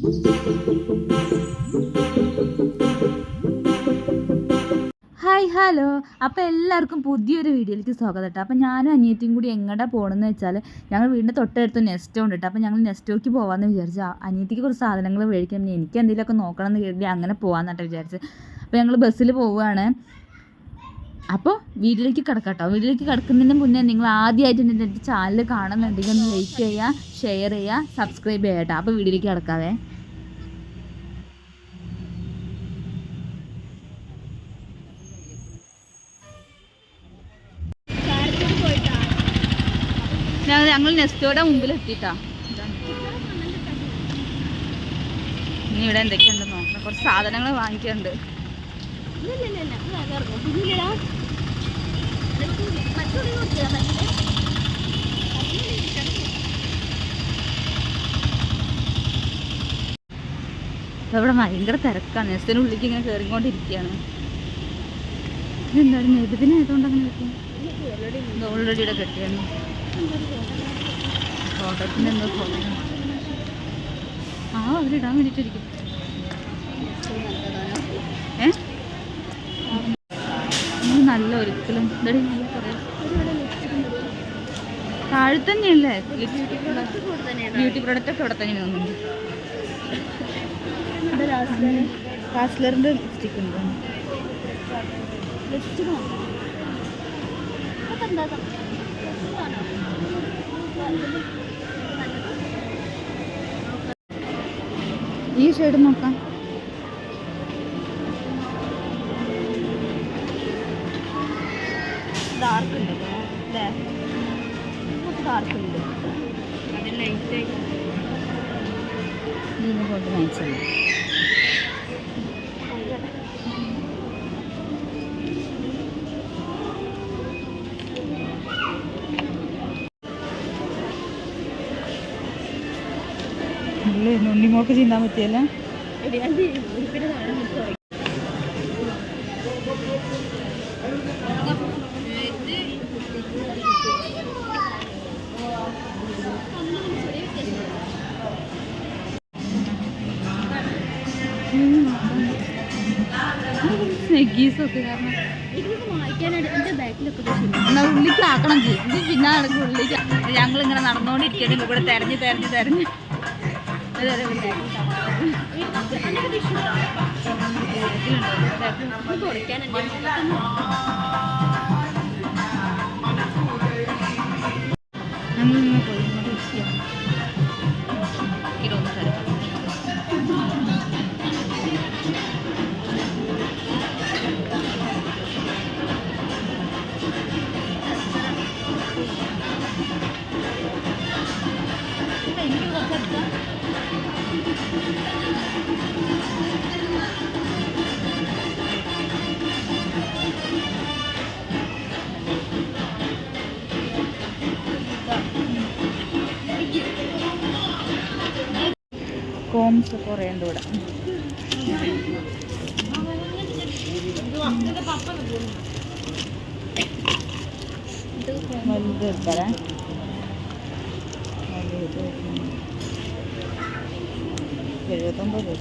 Hi hello. അപ്പോൾ എല്ലാവർക്കും പുതിയൊരു വീഡിയോയിലേക്ക് സ്വാഗതം കേട്ടോ. അപ്പോൾ ഞാനും അനിയത്തിയും കൂടി എങ്ങടെ പോകണമെന്ന് വെച്ചാൽ ഞങ്ങൾ വീടിന്റെ തൊട്ടടുത്ത് നെസ്റ്റോ ഉണ്ട് കേട്ടോ. അപ്പോൾ ഞങ്ങൾ നെസ്റ്റോക്ക് പോകാമെന്ന് വിചാരിച്ചു അനിയത്തിക്ക് കുറച്ച് സാധനങ്ങൾ മേടിക്കണം. ഇനി എനിക്ക് എന്തെങ്കിലുമൊക്കെ നോക്കണം എന്ന് കരുതി അങ്ങനെ പോകാമെന്നിട്ട് വിചാരിച്ച്. അപ്പോൾ ഞങ്ങൾ ബസ്സിൽ പോവുകയാണ് അപ്പോൾ വീട്ടിലേക്ക് കിടക്കാം കേട്ടോ വീട്ടിലേക്ക് കിടക്കുന്നതിന് മുന്നേ നിങ്ങൾ ആദ്യമായിട്ട് എന്റെ ചാനൽ കാണുന്നുണ്ടെങ്കിൽ ഒന്ന് ലൈക്ക് ചെയ്യുക ഷെയർ ചെയ്യുക സബ്സ്ക്രൈബ് ചെയ്യാം കേട്ടോ അപ്പോൾ വീട്ടിലേക്ക് കിടക്കാവേ. ഞങ്ങൾ നെസ്റ്റോടെ മുമ്പിൽ എത്തിയിട്ടാ ഇനി ഇവിടെ എന്തൊക്കെയുണ്ട് നോക്കണം. കുറച്ച് സാധനങ്ങൾ വാങ്ങിക്കുന്നുണ്ട് ഇവിടെ ഭയങ്കര തിരക്കാണ് നെസ്റ്റിന് ഉള്ളിക്ക് ഇങ്ങനെ കയറിക്കൊണ്ടിരിക്കുകയാണ് എന്താണ് നെബിദിനായതുകൊണ്ട് അങ്ങനെ ഓൾറെഡി ഇവിടെ കെട്ടിയാണ്. ഫോട്ടോത്തിന് എന്തോ ഫോട്ടോ ആ അവരിടാൻ വേണ്ടിയിട്ടിരിക്കും. ഏ? നല്ല ഒരിക്കലും ഇതെടി നല്ല കുറേ. താഴെ തന്നെയല്ലേ ബ്യൂട്ടി പ്രോഡക്റ്റ് ഒക്കെ ഇവിടെ തന്നെ തോന്നുന്നു. കാസ്ലറിന്റെ ലിപ്സ്റ്റിക് ഉണ്ട്. ഈ ഷെയ്ഡ് നോക്കാം. ഡാർക്ക് ഉണ്ട് അല്ലേ? ഡാർക്ക് ഉണ്ട് ഇതിനെ കൊണ്ട് വാങ്ങിച്ചത് അല്ലേ ഉണ്ണിമോക്ക് ചിന്താൻ പറ്റിയല്ല. സ്നെഗീസൊക്കെ കാരണം. എന്നാ ഉള്ളിക്ക് ആക്കണം ചെയ്യും ഇത് പിന്നെ ഉള്ളിക്ക് ഞങ്ങളിങ്ങനെ നടന്നുകൊണ്ടിരിക്കുന്നത് ഇവിടെ തെരഞ്ഞ് തെരഞ്ഞ് തെരഞ്ഞ്. അതുവരെ കോംസ് കുറേ ഉണ്ട് ഇവിടെ. വലുത് എഴുപത്തൊമ്പത്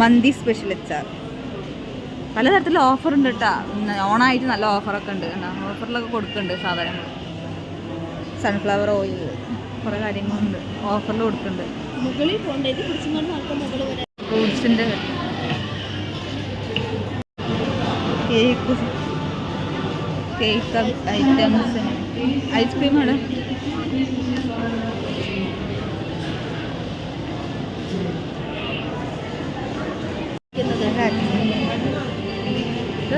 മന്തി സ്പെഷ്യൽ അച്ചാർ. പലതരത്തിലുള്ള ഓഫർ ഉണ്ട് കേട്ടോ ഓണായിട്ട് നല്ല ഓഫറൊക്കെ ഉണ്ട്. കേട്ടോ ഓഫറിലൊക്കെ കൊടുക്കുന്നുണ്ട് സാധനങ്ങൾ. സൺഫ്ലവർ ഓയിൽ കുറേ കാര്യങ്ങളുണ്ട്. ഓഫറിൽ കൊടുക്കുന്നുണ്ട്. ഫ്രൂട്ട്സിന്റെ കേക്ക് കേക്ക് ഐറ്റംസ്. ഐസ്ക്രീമാണ് ഇത്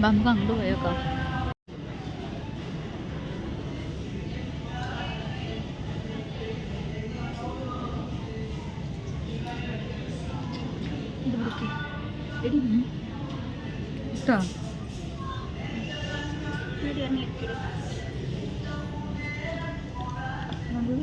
만광도예요. 그. 뭐 때리네. 있다. 지금. 아, 뭐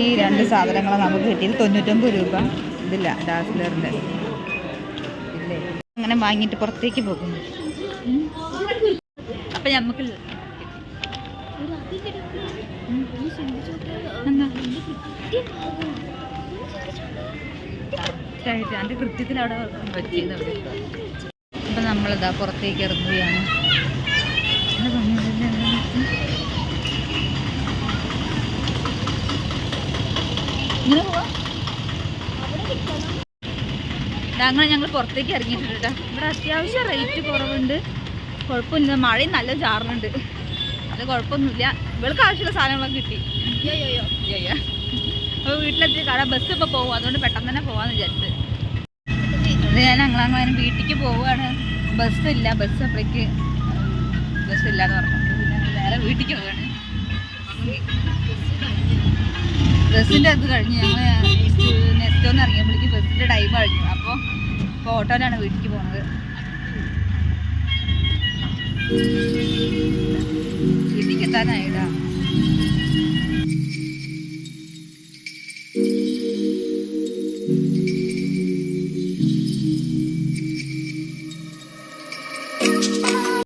ഈ രണ്ട് സാധനങ്ങൾ നമുക്ക് കിട്ടിയത് തൊണ്ണൂറ്റൊമ്പത് രൂപ. ഇതില്ല ഡാസ്ലറിന്റെ. ഇല്ലേ? അങ്ങനെ വാങ്ങിയിട്ട് പുറത്തേക്ക് പോകുന്നു അപ്പം നമുക്ക് എന്റെ കൃത്യത്തിൽ അവിടെ. വെച്ചിരുന്നു അപ്പം നമ്മളിതാ പുറത്തേക്ക് ഇറങ്ങുകയാണ് എന്താ ഭംഗിയുണ്ടല്ലേ എന്താ നോക്ക്. ഇങ്ങനെ പോവാ. അങ്ങനെ ഞങ്ങൾ പുറത്തേക്ക് ഇറങ്ങിയിട്ടുണ്ട് കേട്ടോ ഇവിടെ അത്യാവശ്യം റേറ്റ് കുറവുണ്ട്. കുഴപ്പമില്ല. മഴയും നല്ല ചാറുന്നുണ്ട്. അത് കുഴപ്പമൊന്നുമില്ല. ഇവൾക്ക് ആവശ്യമുള്ള സാധനങ്ങളൊക്കെ കിട്ടി. അപ്പോൾ വീട്ടിലെത്തി കാരണം ബസ് ഇപ്പോൾ പോകും. അതുകൊണ്ട് പെട്ടെന്ന് തന്നെ പോകാമെന്ന് വിചാരിച്ചത് അത് ഞാൻ ഞങ്ങളങ്ങനെ വീട്ടിലേക്ക് പോവുകയാണ്. ബസ്സില്ല ബസ് അപ്പോഴേക്ക് ബസ് ഇല്ലാന്ന് പറഞ്ഞു. പിന്നെ നേരെ വീട്ടിലേക്ക് പോവുകയാണ്. ബസ്സിന്റെ അത് കഴിഞ്ഞ് ഞങ്ങൾ നെക്സ്റ്റോന്ന് ഇറങ്ങിയപ്പോഴേക്ക് ബസ്സിന്റെ ടൈം കഴിഞ്ഞു അപ്പോൾ ഇപ്പോൾ ഓട്ടോയിലാണ് വീട്ടിലേക്ക് പോണത്. വീട്ടിലേക്ക് എത്താനായിട്ടാ?